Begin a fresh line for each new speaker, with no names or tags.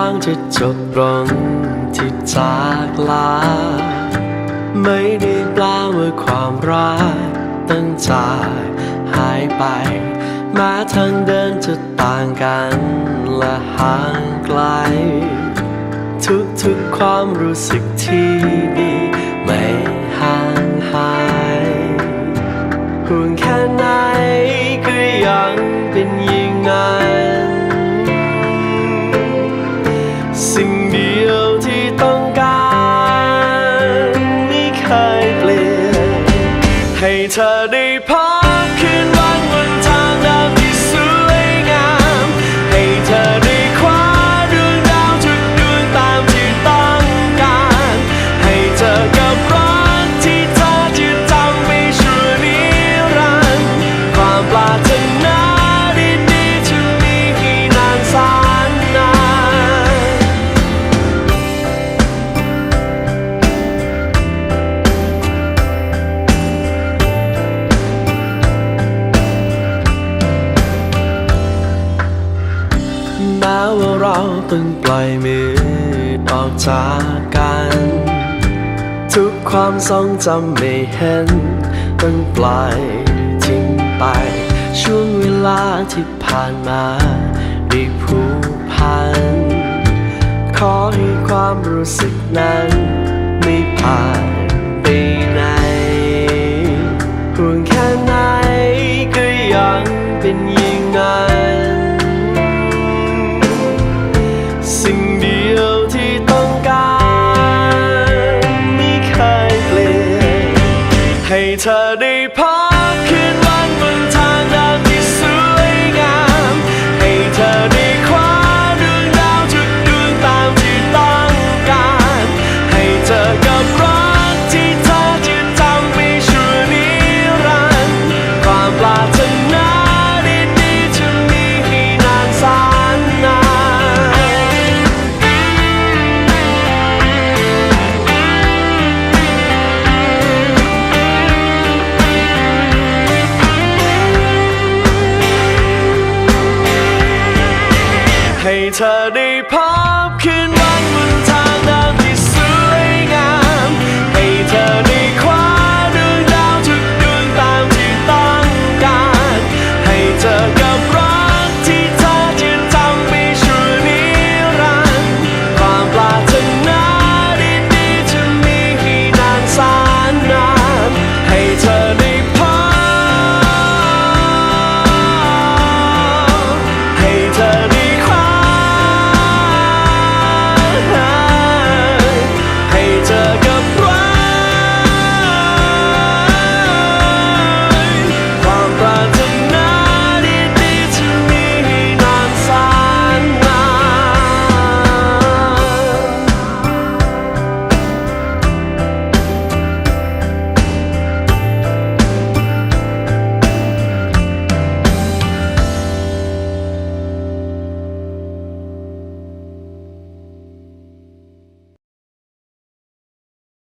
างจะจบลงที่จากลา ไม่ได้แปลว่าความรักตั้งใจหายไปแม้ทางเดินจะต่างกันและห่างไกล ทุกๆความรู้สึกที่ดีไม่ห่างหายห่วงแค่ไหน ให้เธอได้พัก แม้ว่าเราต้องปล่อยมือออกจากกัน ทุกความทรงจำไม่เห็น ต้องปล่อยทิ้งไป ช่วงเวลาที่ผ่านมาได้ผูกพัน ขอให้ความรู้สึกนั้น ไม่ผ่านไปไหนห่วงแค่ไหนก็ยังเป็นอย่างนั้น เธอได้ เธอได้พบพคืนวันบน